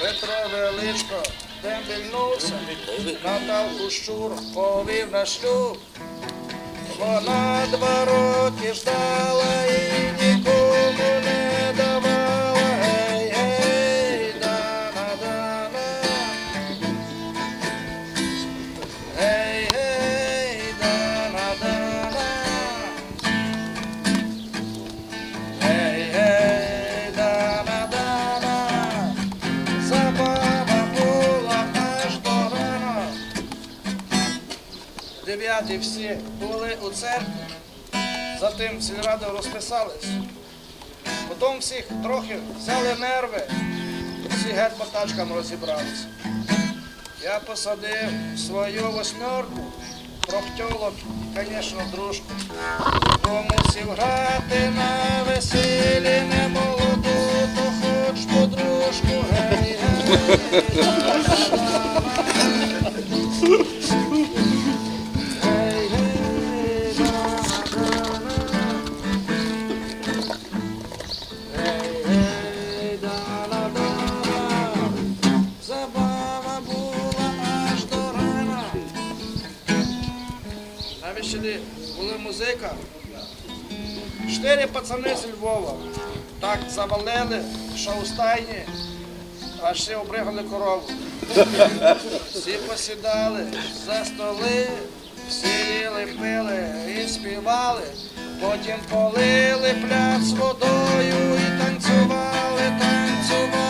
Петро Величко дембільнувся, Наталку щур повів на шлюб. Вона два роки ждала і Дев'яті всі були у церкві, затим сільради розписались. Потім всіх трохи взяли нерви, всі геть по тачкам розібралися. Я посадив свою восьмерку, прохтьолок, звісно, дружку. Помусів грати на весіллі не молоду, то хоч подружку. Гей, На вещини була музика. Чотири пацани з Львова так завалили, що у стайні аж всі обригали корову. Всі посідали за столи, всі пили і співали, потім полили пляц водою і танцювали, танцювали,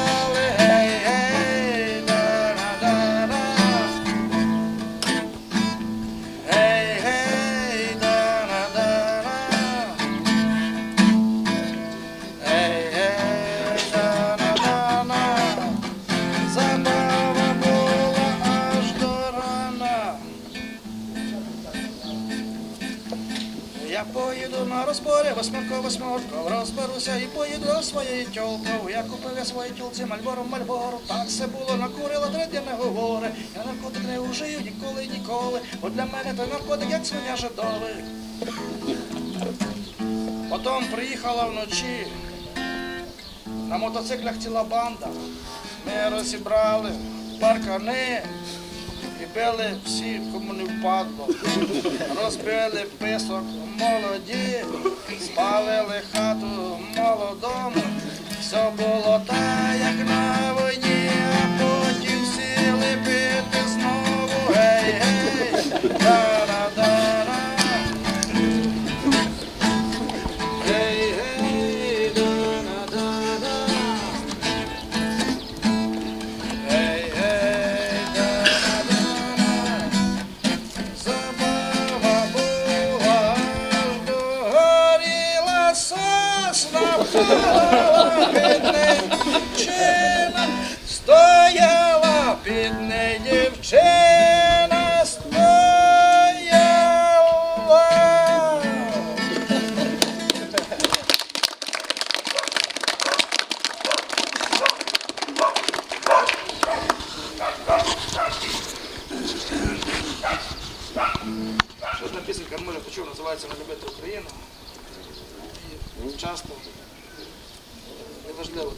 Я поїду на розборі, восьмерко, восьмерко, розберуся і поїду до своєї тьолки. Я купив я своїй тьолці Мальбору, Мальбору. Так все було, накурила, третя не говори. Я наркотик не вжию ніколи, ніколи. Бо для мене той наркотик, як свиня жидовий. Потім приїхала вночі. На мотоциклях ціла банда. Ми розібрали паркани і били всі, кому не впадло. Розбили писок молоді, спалили хату молодому. Все було догоріла сосна, впала під неї дівчина, стояла під неї дівчина, стояла. Одна пісенька, може, почув, називається «Не любити Україну». Часто неважливо.